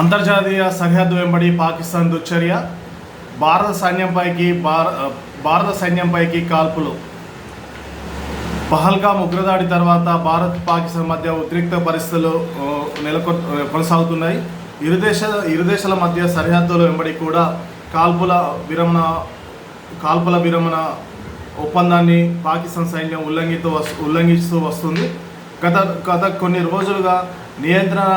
అంతర్జాతీయ సరిహద్దు వెంబడి పాకిస్తాన్ దుశ్చర్య భారత సైన్యంపైకి భారత సైన్యంపైకి కాల్పులు. పహల్గామ్ ఉగ్రదాడి తర్వాత భారత్ పాకిస్తాన్ మధ్య ఉద్రిక్త పరిస్థితులు నెలకొ కొనసాగుతున్నాయి. ఇరు ఇరుదేశాల ఇరు దేశాల మధ్య సరిహద్దుల వెంబడి కూడా కాల్పుల విరమణ కాల్పుల విరమణ ఒప్పందాన్ని పాకిస్తాన్ సైన్యం ఉల్లంఘితూ వస్తూ ఉల్లంఘిస్తూ వస్తుంది. గత గత కొన్ని రోజులుగా నియంత్రణ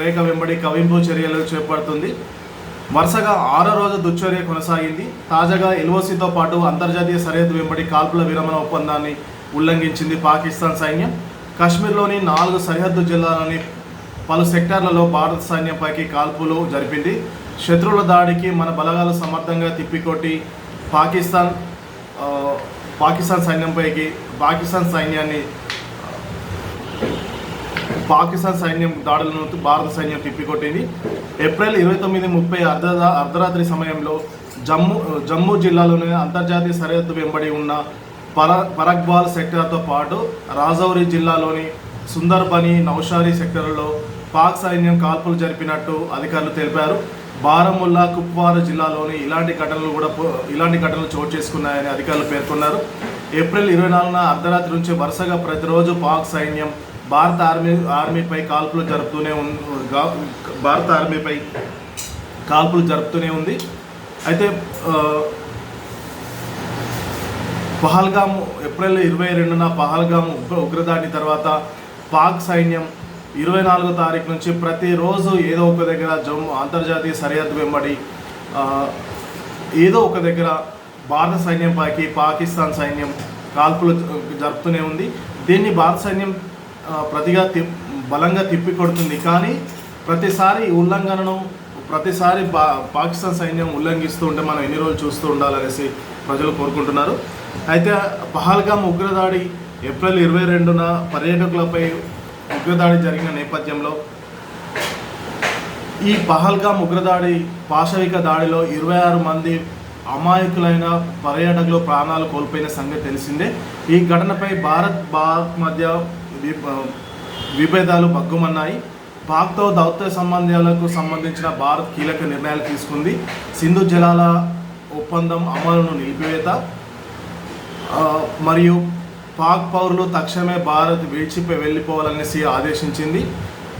రేఖ వెంబడి కవింపు చర్యలు చేపడుతుంది. వరుసగా ఆరో రోజు దుశ్చర్య కొనసాగింది. తాజాగా ఎల్ఓసితో పాటు అంతర్జాతీయ సరిహద్దు వెంబడి కాల్పుల విరమణ ఒప్పందాన్ని ఉల్లంఘించింది పాకిస్తాన్ సైన్యం. కాశ్మీర్లోని నాలుగు సరిహద్దు జిల్లాలోని పలు సెక్టార్లలో భారత సైన్యంపైకి కాల్పులు జరిపింది. శత్రువుల దాడికి మన బలగాలు సమర్థంగా తిప్పికొట్టి పాకిస్తాన్ పాకిస్తాన్ సైన్యంపైకి పాకిస్తాన్ సైన్యాన్ని పాకిస్తాన్ సైన్యం దాడులను భారత సైన్యం తిప్పికొట్టింది. ఏప్రిల్ ఇరవై తొమ్మిది ముప్పై అర్ధ అర్ధరాత్రి సమయంలో జమ్మూ జమ్మూ జిల్లాలోని అంతర్జాతీయ సరిహద్దు వెంబడి ఉన్న పర పరగ్వాల్ సెక్టర్తో పాటు రాజౌరి జిల్లాలోని సుందర్బని నౌషారి సెక్టార్లలో పాక్ సైన్యం కాల్పులు జరిపినట్టు అధికారులు తెలిపారు. బారాముల్లా కుప్వారా జిల్లాలోని ఇలాంటి ఘటనలు కూడా ఇలాంటి ఘటనలు చోటు చేసుకున్నాయని అధికారులు పేర్కొన్నారు. ఏప్రిల్ ఇరవై నాలుగున అర్ధరాత్రి నుంచి వరుసగా ప్రతిరోజు పాక్ సైన్యం భారత ఆర్మీ ఆర్మీపై కాల్పులు జరుపుతూనే ఉంది భారత ఆర్మీపై కాల్పులు జరుపుతూనే ఉంది. అయితే పహల్గామ్ ఏప్రిల్ ఇరవై రెండున పహల్గామ్ ఉగ్ర ఉగ్రదాడి తర్వాత పాక్ సైన్యం ఇరవై నాలుగో తారీఖు నుంచి ప్రతిరోజు ఏదో ఒక దగ్గర జమ్మూ అంతర్జాతీయ సరిహద్దు వెంబడి ఏదో ఒక దగ్గర భారత సైన్యంపైకి పాకిస్తాన్ సైన్యం కాల్పులు జరుపుతూనే ఉంది. దీన్ని భారత సైన్యం ప్రతిగా తి బలంగా తిప్పి కొడుతుంది కానీ ప్రతిసారి ఉల్లంఘనను ప్రతిసారి బా పాకిస్తాన్ సైన్యం ఉల్లంఘిస్తూ ఉంటే మనం ఎన్ని రోజులు చూస్తూ ఉండాలనేసి ప్రజలు కోరుకుంటున్నారు. అయితే పహల్గామ్ ఉగ్రదాడి ఏప్రిల్ ఇరవై రెండున పర్యాటకులపై ఉగ్రదాడి జరిగిన నేపథ్యంలో ఈ పహల్గామ్ ఉగ్రదాడి పాశవిక దాడిలో ఇరవై ఆరు మంది అమాయకులైన పర్యాటకులు ప్రాణాలు కోల్పోయిన సంగతి తెలిసిందే. ఈ ఘటనపై భారత్ భారత్ మధ్య విభేదాలు భగ్గుమన్నాయి. పాక్తో దౌత్య సంబంధాలకు సంబంధించిన భారత్ కీలక నిర్ణయాలు తీసుకుంది. సింధు జలాల ఒప్పందం అమలును నిలిపివేత. మరియు పాక్ పౌరులు తక్షణమే భారత్ విడిచిపై వెళ్ళిపోవాలనేసి ఆదేశించింది.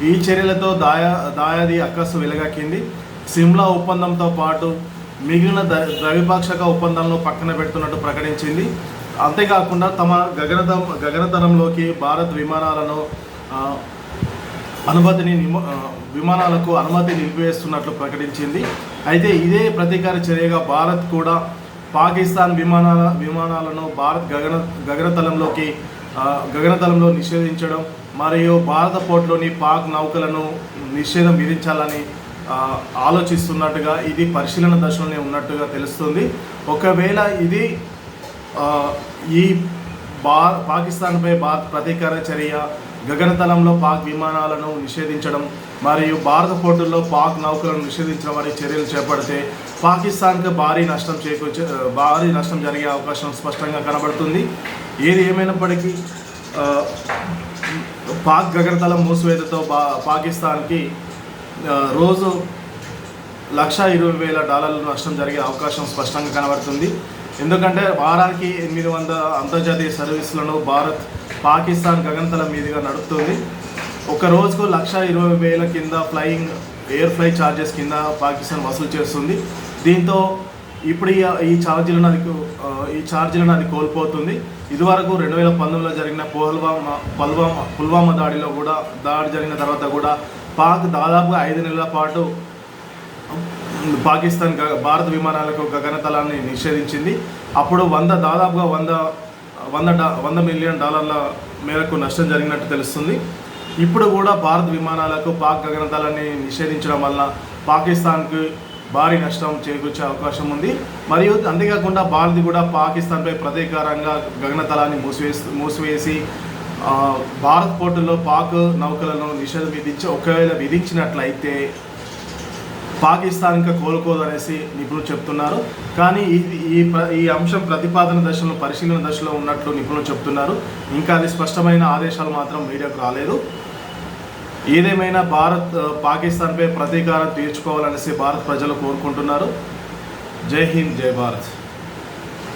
ఈ చర్యలతో దాయా దాయాది అక్కసు వెలగక్కింది సిమ్లా ఒప్పందంతో పాటు మిగిలిన ద ద్రవిపాక్షక ఒప్పందాలను పక్కన పెడుతున్నట్టు ప్రకటించింది. అంతేకాకుండా తమ గగనత గగనతరంలోకి భారత్ విమానాలను అనుమతిని నిమ విమానాలకు అనుమతి నిలిపివేస్తున్నట్లు ప్రకటించింది. అయితే ఇదే ప్రతీకార చర్యగా భారత్ కూడా పాకిస్తాన్ విమానాల విమానాలను భారత్ గగన గగనతలంలోకి గగనతలంలో నిషేధించడం మరియు భారత పోర్టులోని పాక్ నౌకలను నిషేధం విధించాలని ఆలోచిస్తున్నట్టుగా ఇది పరిశీలన దశలోనే ఉన్నట్టుగా తెలుస్తుంది. ఒకవేళ ఇది ఈ బా పాకిస్తాన్పై భారత్ ప్రతీకార చర్య గగనతలంలో పాక్ విమానాలను నిషేధించడం మరియు భారత పోర్టుల్లో పాక్ నౌకలను నిషేధించడం వంటి చర్యలు చేపడితే పాకిస్తాన్కి భారీ నష్టం చేకూర్చే భారీ నష్టం జరిగే అవకాశం స్పష్టంగా కనబడుతుంది. ఏది ఏమైనప్పటికీ పాక్ గగనతలం మూసివేతతో బా పాకిస్తాన్కి రోజు లక్ష ఇరవై వేల డాలర్ల నష్టం జరిగే అవకాశం స్పష్టంగా కనబడుతుంది. ఎందుకంటే వారానికి ఎనిమిది వందల అంతర్జాతీయ సర్వీసులను భారత్ పాకిస్తాన్ గగనతలం మీదుగా నడుపుతుంది. ఒక రోజుకు లక్ష ఇరవై వేల కింద ఫ్లయింగ్ ఎయిర్ ఫ్లై ఛార్జెస్ కింద పాకిస్తాన్ వసూలు చేస్తుంది. దీంతో ఇప్పుడు ఈ ఈ ఛార్జీలను అది ఈ ఛార్జీలను అది కోల్పోతుంది. ఇదివరకు రెండు వేల పంతొమ్మిదిలో జరిగిన పుల్వామా పుల్వామా పుల్వామా దాడిలో కూడా దాడి జరిగిన తర్వాత కూడా పాక్ దాదాపుగా ఐదు నెలల పాటు పాకిస్తాన్ గ- భారత విమానాలకు గగనతలాన్ని నిషేధించింది. అప్పుడు వంద దాదాపుగా వంద వంద వంద మిలియన్ డాలర్ల మేరకు నష్టం జరిగినట్టు తెలుస్తుంది. ఇప్పుడు కూడా భారత విమానాలకు పాక్ గగనతలాన్ని నిషేధించడం వల్ల పాకిస్తాన్కి భారీ నష్టం చేకూర్చే అవకాశం ఉంది. మరియు అంతేకాకుండా భారత్ కూడా పాకిస్తాన్పై ప్రతీకారంగా గగనతలాన్ని మూసివేసి మూసివేసి భారత్ పోర్టుల్లో పాక్ నౌకలను నిషేధం విధించి ఒకవేళ విధించినట్లయితే పాకిస్తాన్ ఇంకా కోలుకోదు అనేసి నిపుణులు చెప్తున్నారు. కానీ ఈ ప్ర- ఈ అంశం ప్రతిపాదన దశలో పరిశీలన దశలో ఉన్నట్లు నిపుణులు చెప్తున్నారు. ఇంకా అది స్పష్టమైన ఆదేశాలు మాత్రం మీడియాకు రాలేదు. ఏదేమైనా భారత్ పాకిస్తాన్పై ప్రతీకారం తీర్చుకోవాలనేసి భారత్ ప్రజలు కోరుకుంటున్నారు. జై హింద్ జై భారత్.